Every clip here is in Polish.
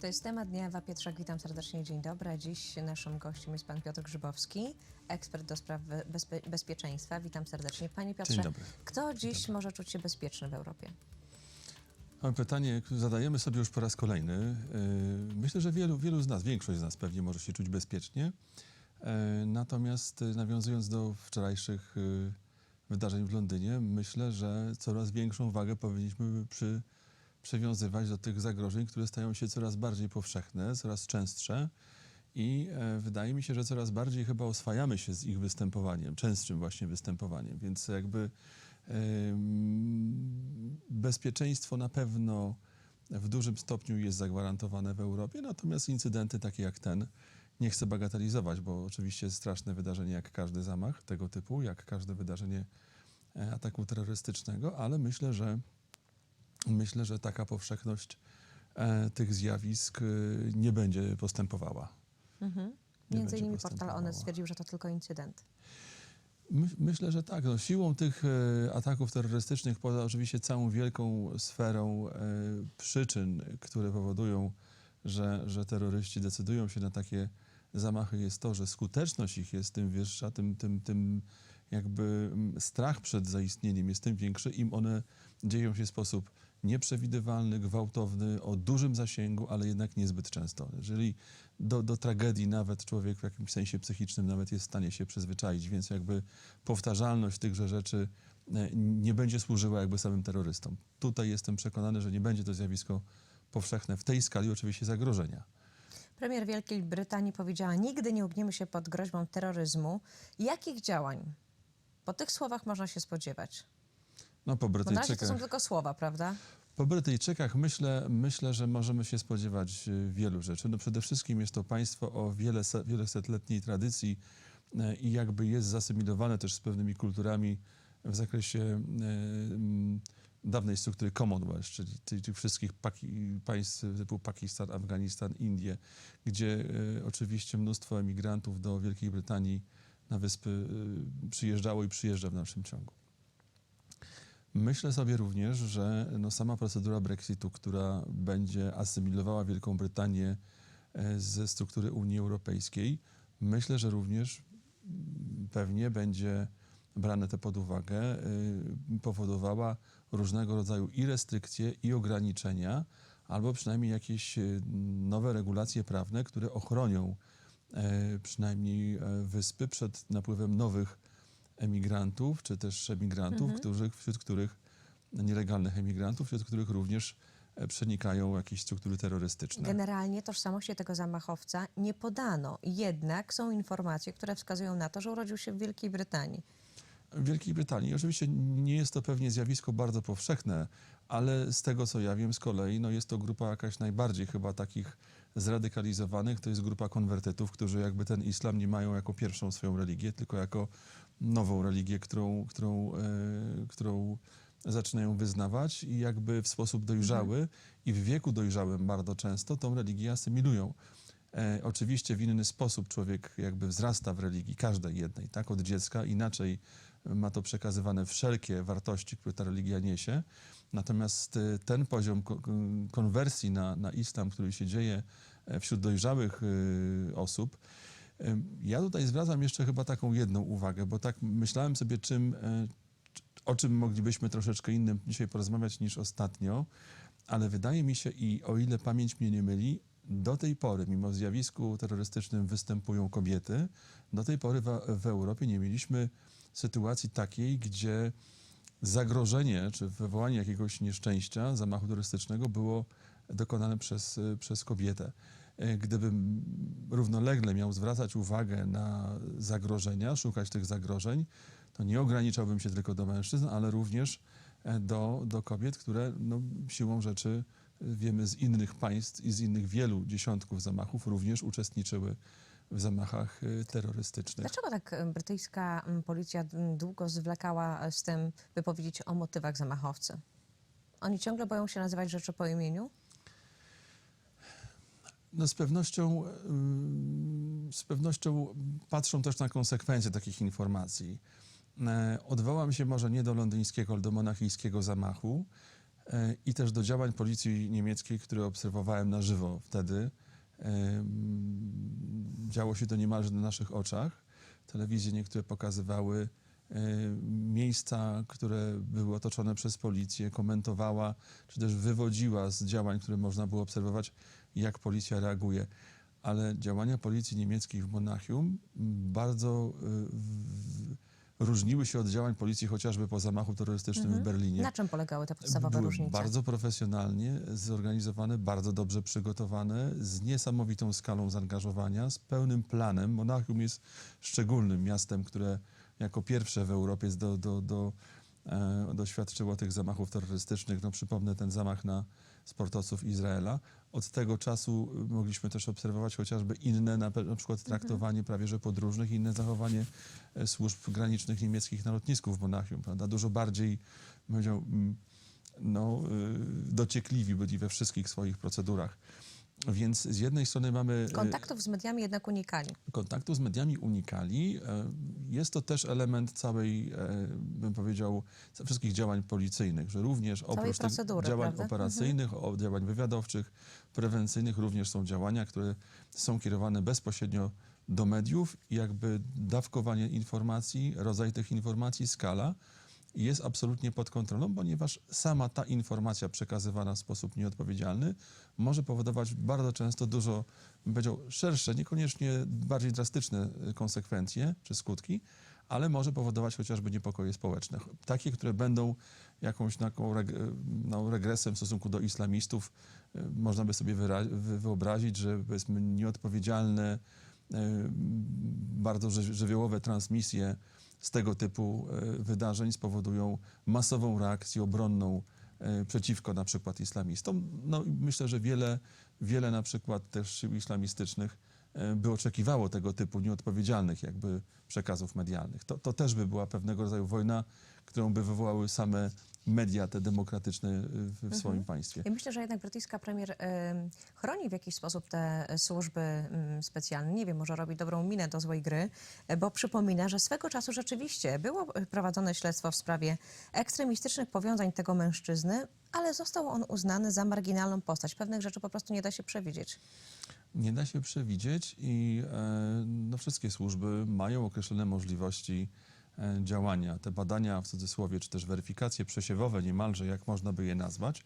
To jest temat dnia. Ewa Pietrzak, witam serdecznie, dzień dobry. Dziś naszym gościem jest pan Piotr Grzybowski, ekspert do spraw bezpie- bezpieczeństwa. Witam serdecznie. Panie Piotrze, Dzień dobry. kto dziś może czuć się bezpieczny w Europie? Pytanie, zadajemy sobie już po raz kolejny. Yy, Myślę, że wielu, wielu z nas, większość z nas pewnie może się czuć bezpiecznie. Yy, Natomiast yy, nawiązując do wczorajszych wydarzeń w Londynie, myślę, że coraz większą wagę powinniśmy przy, przywiązywać do tych zagrożeń, które stają się coraz bardziej powszechne, coraz częstsze. I e, wydaje mi się, że coraz bardziej chyba oswajamy się z ich występowaniem, częstszym właśnie występowaniem. Więc jakby bezpieczeństwo na pewno w dużym stopniu jest zagwarantowane w Europie, natomiast incydenty takie jak ten, nie chcę bagatelizować, bo oczywiście straszne wydarzenie jak każdy zamach tego typu, jak każde wydarzenie e, ataku terrorystycznego, ale myślę, że myślę, że taka powszechność e, tych zjawisk e, nie będzie postępowała. Mhm. Nie Między innymi portal. Onet stwierdził, że to tylko incydent. My, myślę, że tak. No, siłą tych e, ataków terrorystycznych, poza oczywiście całą wielką sferą e, przyczyn, które powodują, że, że terroryści decydują się na takie zamachy, jest to, że skuteczność ich jest tym wyższa, tym, tym, tym jakby mm, strach przed zaistnieniem jest tym większy, im one dzieją się w sposób nieprzewidywalny, gwałtowny, o dużym zasięgu, ale jednak niezbyt często. Jeżeli do, do tragedii nawet człowiek w jakimś sensie psychicznym nawet jest w stanie się przyzwyczaić, więc jakby powtarzalność tychże rzeczy e, nie będzie służyła jakby samym terrorystom. Tutaj jestem przekonany, że nie będzie to zjawisko powszechne w tej skali oczywiście zagrożenia. Premier Wielkiej Brytanii powiedziała, nigdy nie ugniemy się pod groźbą terroryzmu. Jakich działań po tych słowach można się spodziewać? No po Bo na razie to Brytyjczykach... są tylko słowa, prawda? Po Brytyjczykach myślę, myślę, że możemy się spodziewać y, wielu rzeczy. No przede wszystkim jest to państwo o wiele, se- wielosetletniej tradycji e, i jakby jest zasymilowane też z pewnymi kulturami w zakresie e, mm, dawnej struktury Commonwealth, czyli tych, tych wszystkich paki, państw typu Pakistan, Afganistan, Indie, gdzie e, oczywiście mnóstwo emigrantów do Wielkiej Brytanii na wyspy przyjeżdżało i przyjeżdża w dalszym ciągu. Myślę sobie również, że no sama procedura Brexitu, która będzie asymilowała Wielką Brytanię e, ze struktury Unii Europejskiej, myślę, że również mm, pewnie będzie brane to pod uwagę, y, powodowała różnego rodzaju i restrykcje, i ograniczenia, albo przynajmniej jakieś y, nowe regulacje prawne, które ochronią e, przynajmniej e, wyspy przed napływem nowych emigrantów, czy też emigrantów, którzy, wśród których nielegalnych emigrantów, wśród których również e, przenikają jakieś struktury terrorystyczne. Generalnie tożsamości tego zamachowca nie podano. Jednak są informacje, które wskazują na to, że urodził się w Wielkiej Brytanii. W Wielkiej Brytanii oczywiście nie jest to pewnie zjawisko bardzo powszechne, ale z tego co ja wiem z kolei, no jest to grupa jakaś najbardziej chyba takich zradykalizowanych, to jest grupa konwertytów, którzy jakby ten islam nie mają jako pierwszą swoją religię, tylko jako nową religię, którą, którą, e, którą zaczynają wyznawać i jakby w sposób dojrzały i w wieku dojrzałym bardzo często tą religię asymilują. E, oczywiście w inny sposób człowiek jakby wzrasta w religii, każdej jednej, tak, od dziecka, inaczej ma to przekazywane wszelkie wartości, które ta religia niesie. Natomiast e, ten poziom ko- kon- konwersji na, na islam, który się dzieje e, wśród dojrzałych e, osób, e, ja tutaj zwracam jeszcze chyba taką jedną uwagę, bo tak myślałem sobie, czym, e, o czym moglibyśmy troszeczkę innym dzisiaj porozmawiać niż ostatnio, ale wydaje mi się i o ile pamięć mnie nie myli, do tej pory, mimo zjawisku terrorystycznym występują kobiety, do tej pory w, w Europie nie mieliśmy sytuacji takiej, gdzie zagrożenie czy wywołanie jakiegoś nieszczęścia, zamachu terrorystycznego było dokonane przez, przez kobietę. E, Gdybym równolegle miał zwracać uwagę na zagrożenia, szukać tych zagrożeń, to nie ograniczałbym się tylko do mężczyzn, ale również e, do, do kobiet, które no, siłą rzeczy y, wiemy z innych państw i z innych wielu dziesiątków zamachów również uczestniczyły w zamachach y, terrorystycznych. Dlaczego tak e, brytyjska m, policja m, długo zwlekała z tym, by powiedzieć o motywach zamachowcy? Oni ciągle boją się nazywać rzeczy po imieniu? No z pewnością, ym, z pewnością patrzą też na konsekwencje takich informacji. E, Odwołam się może nie do londyńskiego, ale do monachijskiego zamachu. e, i też do działań policji niemieckiej, które obserwowałem na żywo wtedy. Działo się to niemalże na naszych oczach. Telewizje niektóre pokazywały e, miejsca, które były otoczone przez policję, komentowała, czy też wywodziła z działań, które można było obserwować, jak policja reaguje. Ale działania policji niemieckiej w Monachium bardzo e, w- różniły się od działań policji chociażby po zamachu terrorystycznym w Berlinie. Na czym polegały te podstawowe Były różnice? bardzo profesjonalnie zorganizowane, bardzo dobrze przygotowane, z niesamowitą skalą zaangażowania, z pełnym planem. Monachium jest szczególnym miastem, które jako pierwsze w Europie do, do, do, e, doświadczyło tych zamachów terrorystycznych. No, przypomnę ten zamach na sportowców Izraela. Od tego czasu y, mogliśmy też obserwować chociażby inne, na, przykład traktowanie prawie że podróżnych, inne zachowanie e, służb granicznych niemieckich na lotnisku w Monachium, prawda? Dużo bardziej, powiedział, no, y, dociekliwi byli we wszystkich swoich procedurach. Więc z jednej strony mamy y, Kontaktów z mediami jednak unikali. kontaktu z mediami unikali. E, Jest to też element całej, e, bym powiedział, wszystkich działań policyjnych, że również oprócz tych działań prawda? operacyjnych, o, działań wywiadowczych, prewencyjnych, również są działania, które są kierowane bezpośrednio do mediów i jakby dawkowanie informacji, rodzaj tych informacji, skala jest absolutnie pod kontrolą, ponieważ sama ta informacja przekazywana w sposób nieodpowiedzialny może powodować bardzo często dużo, bym powiedział, szersze, niekoniecznie bardziej drastyczne y, konsekwencje czy skutki, ale może powodować chociażby niepokoje społeczne. Takie, które będą jakąś taką reg- no, regresem w stosunku do islamistów. Y, Można by sobie wyobrazić, że powiedzmy nieodpowiedzialne, y, bardzo ży- żywiołowe transmisje z tego typu e, wydarzeń spowodują masową reakcję obronną e, przeciwko na przykład islamistom. No myślę, że wiele, wiele na przykład też sił islamistycznych by oczekiwało tego typu nieodpowiedzialnych jakby przekazów medialnych. To, to też by była pewnego rodzaju wojna, którą by wywołały same media te demokratyczne e, w, w swoim państwie. Ja myślę, że jednak brytyjska premier em, chroni w jakiś sposób te e, służby mm, specjalne. Nie wiem, może robi dobrą minę do złej gry, e, bo przypomina, że swego czasu rzeczywiście było e, prowadzone śledztwo w sprawie ekstremistycznych powiązań tego mężczyzny, ale został on uznany za marginalną postać. Pewnych rzeczy po prostu nie da się przewidzieć. Nie da się przewidzieć i e, no, wszystkie służby mają określone możliwości e, działania. Te badania w cudzysłowie, czy też weryfikacje przesiewowe, niemalże jak można by je nazwać,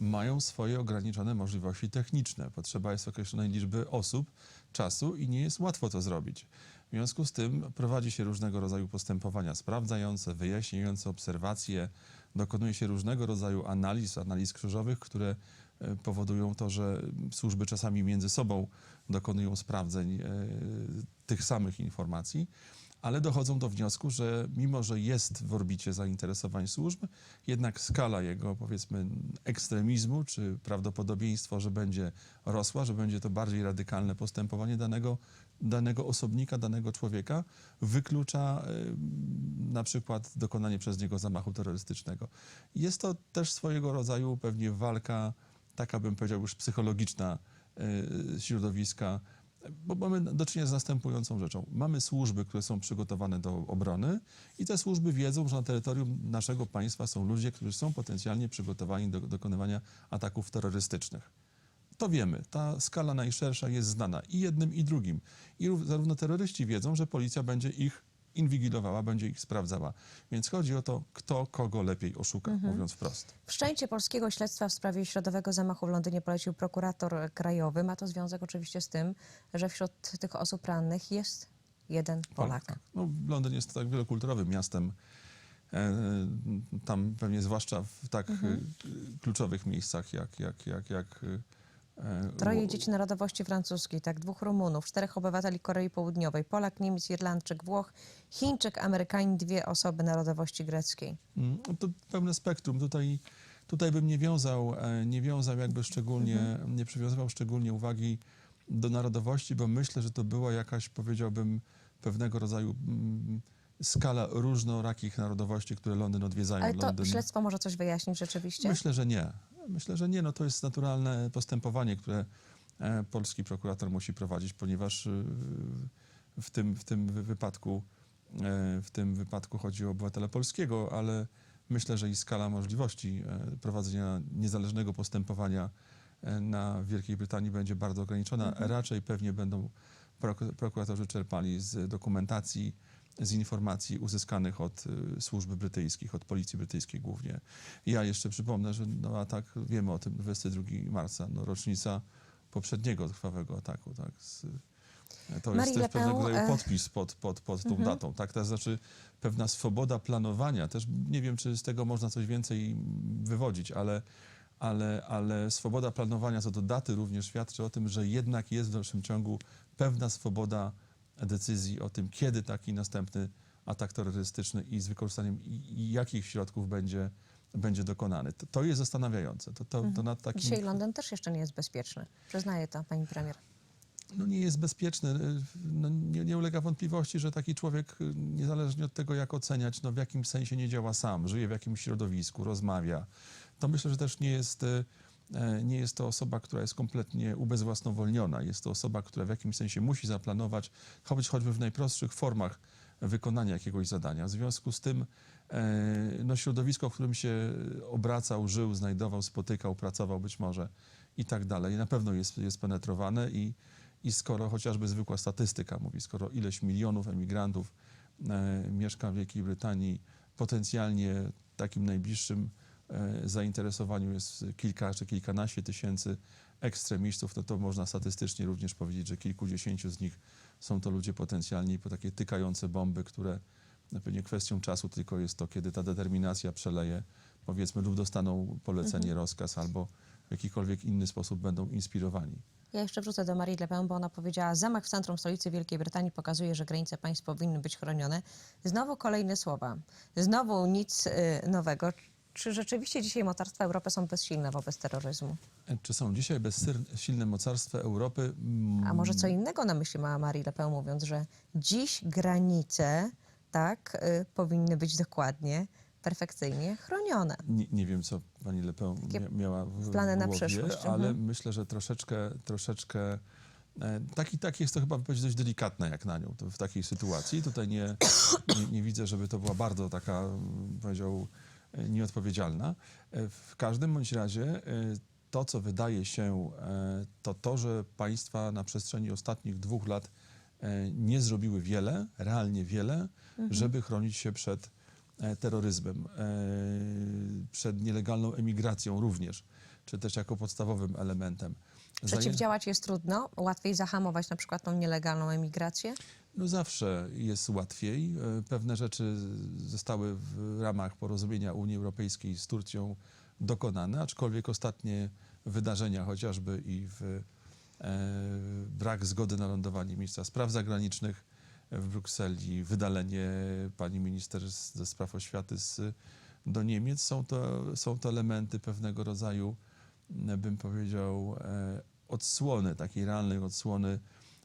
mają swoje ograniczone możliwości techniczne. Potrzeba jest określonej liczby osób, czasu i nie jest łatwo to zrobić. W związku z tym prowadzi się różnego rodzaju postępowania sprawdzające, wyjaśniające obserwacje, dokonuje się różnego rodzaju analiz, analiz krzyżowych, które powodują to, że służby czasami między sobą dokonują sprawdzeń e, tych samych informacji, ale dochodzą do wniosku, że mimo, że jest w orbicie zainteresowań służb, jednak skala jego, powiedzmy, ekstremizmu, czy prawdopodobieństwo, że będzie rosła, że będzie to bardziej radykalne postępowanie danego, danego osobnika, danego człowieka, wyklucza e, na przykład dokonanie przez niego zamachu terrorystycznego. Jest to też swojego rodzaju pewnie walka, taka bym powiedział już psychologiczna e, środowiska, bo mamy do czynienia z następującą rzeczą. Mamy służby, które są przygotowane do obrony i te służby wiedzą, że na terytorium naszego państwa są ludzie, którzy są potencjalnie przygotowani do dokonywania ataków terrorystycznych. To wiemy. Ta skala najszersza jest znana i jednym, i drugim. I rów- zarówno terroryści wiedzą, że policja będzie ich inwigilowała, będzie ich sprawdzała. Więc chodzi o to, kto kogo lepiej oszuka, mówiąc wprost. Wszczęcie polskiego śledztwa w sprawie środowego zamachu w Londynie polecił prokurator krajowy. Ma to związek oczywiście z tym, że wśród tych osób rannych jest jeden Polak. Tak. No, Londyn jest tak wielokulturowym miastem. E, tam pewnie zwłaszcza w tak Mhm. e, kluczowych miejscach jak, jak, jak, jak e, Troje Ło- dzieci narodowości francuskiej, tak, dwóch Rumunów, czterech obywateli Korei Południowej, Polak, Niemiec, Irlandczyk, Włoch, Chińczyk, Amerykanin, dwie osoby narodowości greckiej. Mm, no To pełne spektrum. Tutaj, tutaj bym nie wiązał, e, nie wiązał jakby szczególnie, Mhm. nie przywiązywał szczególnie uwagi do narodowości, bo myślę, że to była jakaś, powiedziałbym, pewnego rodzaju mm, skala różnorakich narodowości, które Londyn odwiedzają. Ale to Londyn. śledztwo może coś wyjaśnić rzeczywiście? Myślę, że nie. Myślę, że nie. No to jest naturalne postępowanie, które e, polski prokurator musi prowadzić, ponieważ y, w tym, w tym wy- wypadku e, w tym wypadku chodzi o obywatela polskiego, ale myślę, że i skala możliwości e, prowadzenia niezależnego postępowania e, na Wielkiej Brytanii będzie bardzo ograniczona. Raczej pewnie będą prokuratorzy czerpali z dokumentacji, z informacji uzyskanych od y, służb brytyjskich, od policji brytyjskiej głównie. Ja jeszcze przypomnę, że no, atak, wiemy o tym, 22 marca, no, rocznica poprzedniego krwawego ataku. Tak, z, to Marie jest też pewnego rodzaju e, podpis pod, pod, pod tą Mhm. datą. Tak? To znaczy pewna swoboda planowania. Też nie wiem, czy z tego można coś więcej wywodzić, ale, ale, ale swoboda planowania co do daty również świadczy o tym, że jednak jest w dalszym ciągu pewna swoboda decyzji o tym, kiedy taki następny atak terrorystyczny i z wykorzystaniem i, i jakich środków będzie, będzie dokonany. To, to jest zastanawiające. To, to, to nad takim, Dzisiaj Londyn też jeszcze nie jest bezpieczny. Przyznaje to pani premier. no nie jest bezpieczny. No nie, nie ulega wątpliwości, że taki człowiek, niezależnie od tego, jak oceniać, no w jakimś sensie nie działa sam, żyje w jakimś środowisku, rozmawia. To myślę, że też nie jest, nie jest to osoba, która jest kompletnie ubezwłasnowolniona. Jest to osoba, która w jakimś sensie musi zaplanować, choć choćby w najprostszych formach wykonania jakiegoś zadania. W związku z tym e, no, środowisko, w którym się obracał, żył, znajdował, spotykał, pracował być może i tak dalej, na pewno jest, jest penetrowane i, i skoro chociażby zwykła statystyka mówi, skoro ileś milionów emigrantów e, mieszka w Wielkiej Brytanii, potencjalnie takim najbliższym e, zainteresowaniu jest kilka czy kilkanaście tysięcy ekstremistów, no to można statystycznie również powiedzieć, że kilkudziesięciu z nich są to ludzie potencjalnie po takie tykające bomby, które no pewnie kwestią czasu tylko jest to, kiedy ta determinacja przeleje, powiedzmy, lub dostaną polecenie, rozkaz albo w jakikolwiek inny sposób będą inspirowani. Ja jeszcze wrócę do Marie Le Pen, bo ona powiedziała, zamach w centrum stolicy Wielkiej Brytanii pokazuje, że granice państw powinny być chronione. Znowu kolejne słowa. Znowu nic y, nowego. Czy rzeczywiście dzisiaj mocarstwa Europy są bezsilne wobec terroryzmu? Czy są dzisiaj bezsilne mocarstwa Europy? A może co innego na myśli ma Marie Le Pen, mówiąc, że dziś granice tak y, powinny być dokładnie, perfekcyjnie chronione. Nie, nie wiem, co pani Le Pen mia- miała w, plany na przyszłość, ale mhm. myślę, że troszeczkę, troszeczkę e, taki, tak jest to chyba powiedzieć dość delikatne jak na nią w takiej sytuacji. Tutaj nie, nie, nie widzę, żeby to była bardzo taka, powiedział, nieodpowiedzialna. E, W każdym bądź razie e, to, co wydaje się, e, to to, że państwa na przestrzeni ostatnich dwóch lat e, nie zrobiły wiele, realnie wiele, żeby chronić się przed e, terroryzmem, e, przed nielegalną emigracją również, czy też jako podstawowym elementem. Przeciwdziałać jest trudno, łatwiej zahamować na przykład tą nielegalną emigrację. No zawsze jest łatwiej. E, Pewne rzeczy zostały w ramach porozumienia Unii Europejskiej z Turcją dokonane, aczkolwiek ostatnie wydarzenia, chociażby i w e, brak zgody na lądowanie ministra spraw zagranicznych w Brukseli, wydalenie pani minister ze spraw oświaty z, do Niemiec, są to, są to elementy pewnego rodzaju, bym powiedział, e, odsłony, takiej realnej odsłony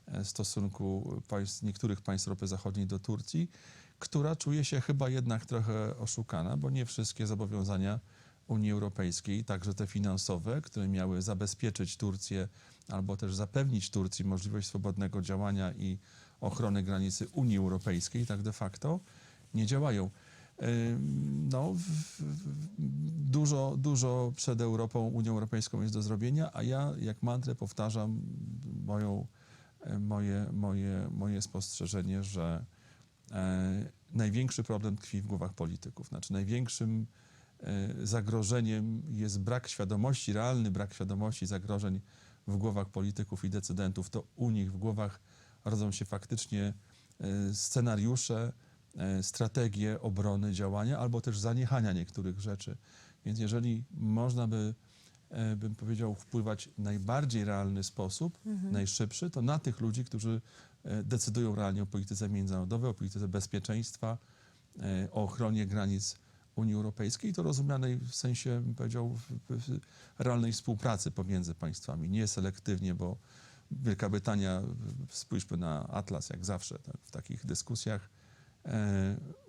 e, stosunku państw, niektórych państw Europy Zachodniej do Turcji, która czuje się chyba jednak trochę oszukana, bo nie wszystkie zobowiązania Unii Europejskiej, także te finansowe, które miały zabezpieczyć Turcję albo też zapewnić Turcji możliwość swobodnego działania i ochrony granicy Unii Europejskiej, tak de facto nie działają. No, dużo, dużo przed Europą, Unią Europejską jest do zrobienia, a ja jak mantrę powtarzam moją, e, moje, moje, moje spostrzeżenie, że e, największy problem tkwi w głowach polityków. Znaczy największym e, zagrożeniem jest brak świadomości, realny brak świadomości zagrożeń w głowach polityków i decydentów. To u nich w głowach rodzą się faktycznie scenariusze, strategie obrony, działania albo też zaniechania niektórych rzeczy. Więc jeżeli można by, e, bym powiedział, wpływać w najbardziej realny sposób, najszybszy, to na tych ludzi, którzy e, decydują realnie o polityce międzynarodowej, o polityce bezpieczeństwa, e, o ochronie granic Unii Europejskiej, to rozumianej w sensie, bym powiedział, realnej współpracy pomiędzy państwami, nie selektywnie, bo Wielka Brytania, spójrzmy na Atlas, jak zawsze tak, w takich dyskusjach, e,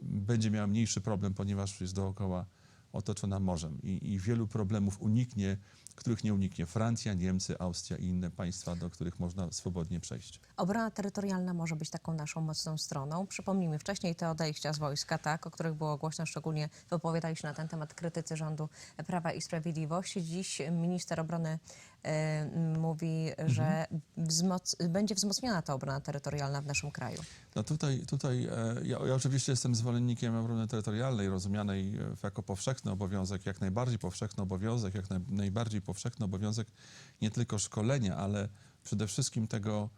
będzie miała mniejszy problem, ponieważ jest dookoła otoczona morzem i, i wielu problemów uniknie których nie uniknie Francja, Niemcy, Austria i inne państwa, do których można swobodnie przejść. Obrona terytorialna może być taką naszą mocną stroną. Przypomnijmy, wcześniej te odejścia z wojska, tak, o których było głośno, szczególnie wypowiadali się na ten temat krytycy rządu Prawa i Sprawiedliwości. Dziś minister obrony e, mówi, że wzmoc- będzie wzmocniona ta obrona terytorialna w naszym kraju. No tutaj, tutaj e, ja, ja oczywiście jestem zwolennikiem obrony terytorialnej, rozumianej e, jako powszechny obowiązek, jak najbardziej powszechny obowiązek, jak naj, najbardziej powszechny obowiązek nie tylko szkolenia, ale przede wszystkim tego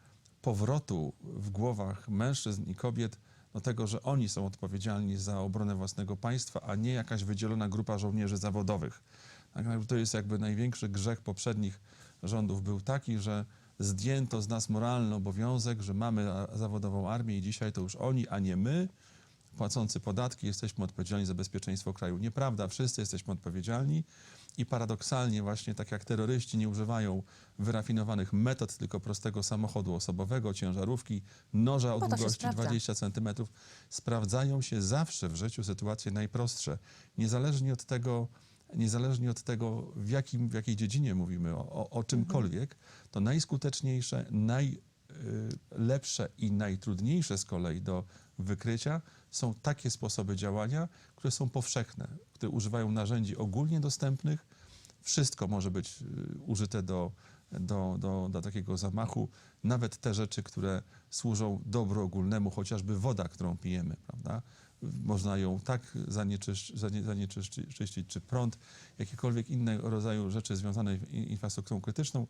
powrotu w głowach mężczyzn i kobiet do tego, że oni są odpowiedzialni za obronę własnego państwa, a nie jakaś wydzielona grupa żołnierzy zawodowych. Tak to jest jakby największy grzech poprzednich rządów był taki, że zdjęto z nas moralny obowiązek, że mamy zawodową armię i dzisiaj to już oni, a nie my, płacący podatki, jesteśmy odpowiedzialni za bezpieczeństwo kraju. Nieprawda, wszyscy jesteśmy odpowiedzialni i paradoksalnie właśnie tak jak terroryści nie używają wyrafinowanych metod, tylko prostego samochodu osobowego, ciężarówki, noża o Bo to się długości sprawdza. 20 centymetrów, sprawdzają się zawsze w życiu sytuacje najprostsze. Niezależnie od tego, niezależnie od tego w, jakim, w jakiej dziedzinie mówimy o, o, o czymkolwiek, to najskuteczniejsze, najlepsze i najtrudniejsze z kolei do wykrycia są takie sposoby działania, które są powszechne, które używają narzędzi ogólnie dostępnych. Wszystko może być y, użyte do, do, do, do takiego zamachu, nawet te rzeczy, które służą dobru ogólnemu, chociażby woda, którą pijemy, prawda? Można ją tak zanieczysz, zanie, zanieczyścić, czy prąd, jakiekolwiek innego rodzaju rzeczy związane z in- infrastrukturą krytyczną,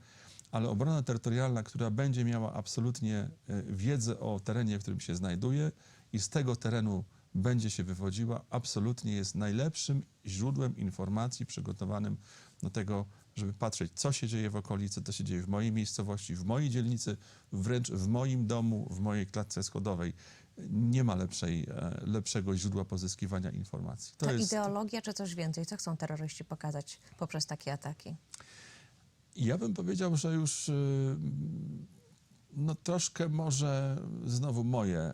ale obrona terytorialna, która będzie miała absolutnie e, wiedzę o terenie, w którym się znajduje i z tego terenu będzie się wywodziła, absolutnie jest najlepszym źródłem informacji przygotowanym do tego, żeby patrzeć, co się dzieje w okolicy, co się dzieje w mojej miejscowości, w mojej dzielnicy, wręcz w moim domu, w mojej klatce schodowej. Nie ma lepszej, e, lepszego źródła pozyskiwania informacji. To, ideologia czy coś więcej? Co chcą terroryści pokazać poprzez takie ataki? Ja bym powiedział, że już y, no troszkę może znowu moje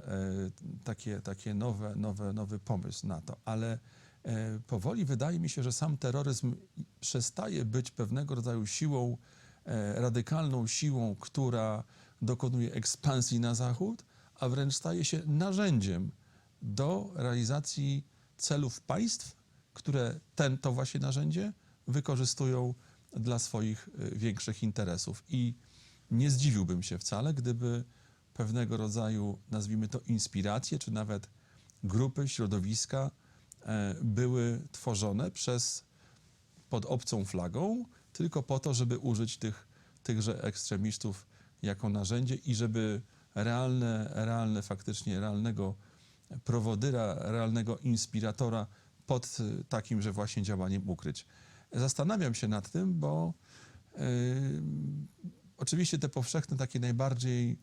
y, takie, takie nowe, nowe, nowy pomysł na to, ale y, powoli wydaje mi się, że sam terroryzm przestaje być pewnego rodzaju siłą, e, radykalną siłą, która dokonuje ekspansji na zachód, a wręcz staje się narzędziem do realizacji celów państw, które ten, to właśnie narzędzie wykorzystują dla swoich większych interesów. I nie zdziwiłbym się wcale, gdyby pewnego rodzaju, nazwijmy to, inspiracje, czy nawet grupy, środowiska e, były tworzone przez pod obcą flagą, tylko po to, żeby użyć tych, tychże ekstremistów jako narzędzie i żeby realne, realne faktycznie, realnego prowodyra, realnego inspiratora pod y, takim, że właśnie działaniem ukryć. Zastanawiam się nad tym, bo y, oczywiście te powszechne, takie najbardziej,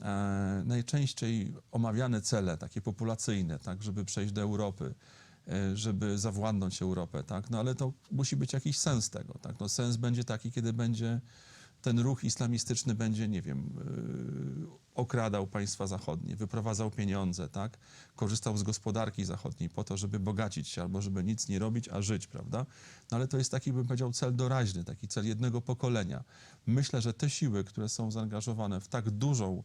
e, najczęściej omawiane cele, takie populacyjne, tak, żeby przejść do Europy, e, żeby zawładnąć Europę, tak, no ale to musi być jakiś sens tego, tak, no sens będzie taki, kiedy będzie ten ruch islamistyczny będzie, nie wiem, yy, okradał państwa zachodnie, wyprowadzał pieniądze, tak? korzystał z gospodarki zachodniej po to, żeby bogacić się albo żeby nic nie robić, a żyć, prawda? No ale to jest taki, bym powiedział, cel doraźny, taki cel jednego pokolenia. Myślę, że te siły, które są zaangażowane w tak dużą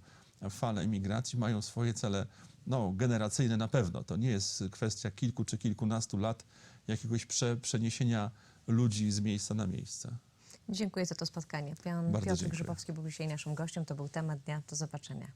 falę imigracji, mają swoje cele no, generacyjne na pewno. To nie jest kwestia kilku czy kilkunastu lat jakiegoś prze, przeniesienia ludzi z miejsca na miejsce. Dziękuję za to spotkanie. Pan Bardzo Piotr dziękuję. Grzybowski był dzisiaj naszym gościem. To był temat dnia. Do zobaczenia.